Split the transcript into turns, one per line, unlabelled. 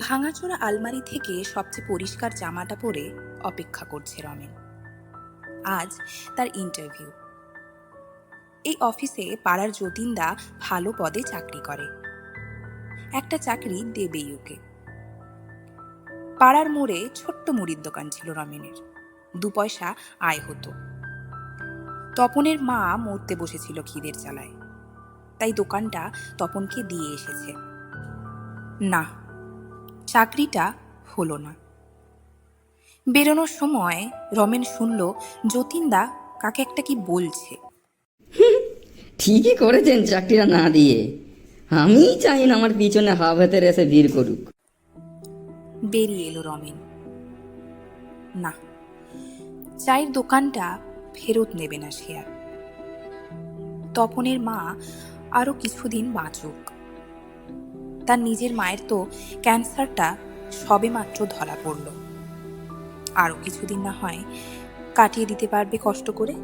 ভাঙাচোরা আলমারি থেকে সবচেয়ে পরিষ্কার জামাটা পরে অপেক্ষা করছে রমেন। আজ তার ইন্টারভিউ এই অফিসে পাড়ার যতীনদা ভালো পদে চাকরি করে। একটা চাকরি দেবেই ওকে। পাড়ার মোড়ে ছোট্ট মুড়ির দোকান ছিল রমেনের। দু পয়সা আয় হতো। তপনের মা মরতে বসেছিল খিদের চালায়। তাই দোকানটা তপনকে দিয়ে এসেছে। না চাকরিটা হলো না। বেরোনোর সময় রমেন শুনল যতীনদা কাকে একটা কি বলছে।
ঠিকই করেছেন চাকরিটা না দিয়ে। আমি চাই না আমার পিছনে হাফ হাতের এসে ভিড় করুক।
বেরিয়ে এলো রমেন। না চায়ের দোকানটা ফেরত নেবে না সে আর। তপনের মা আরও কিছুদিন বাঁচুক। তার নিজের মায়ের তো ক্যান্সারটা সবে মাত্র ধরা পড়ল। আরও কিছুদিন না হয় কাটিয়ে দিতে পারবে কষ্ট করে?